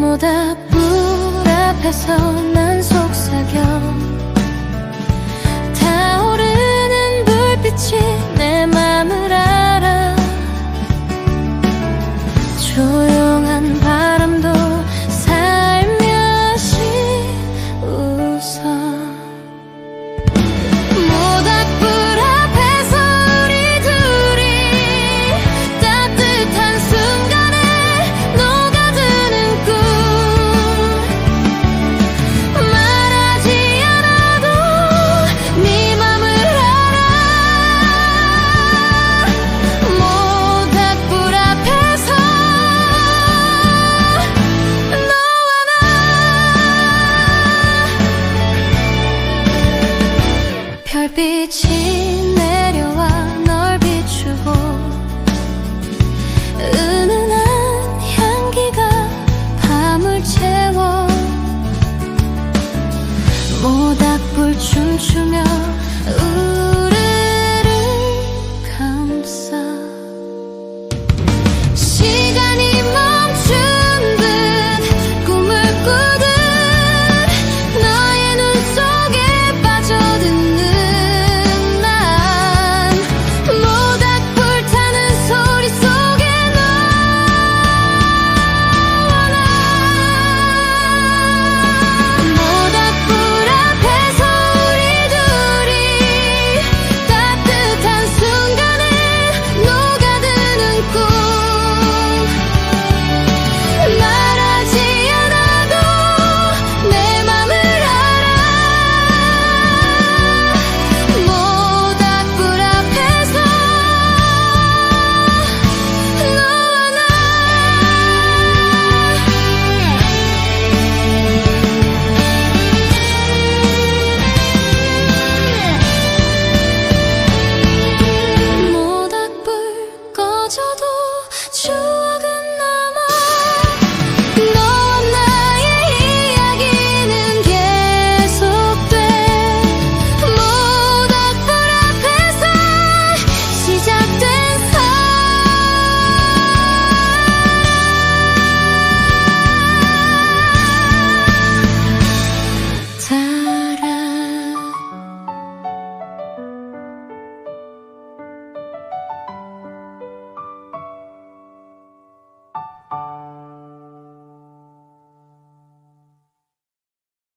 못앞 불 앞에서 난 속삭여. 타오르는 불빛이 내 맘을 알아. 조용 별빛이 내려와 널 비추고 은은한 향기가 밤을 채워 모닥불 춤추며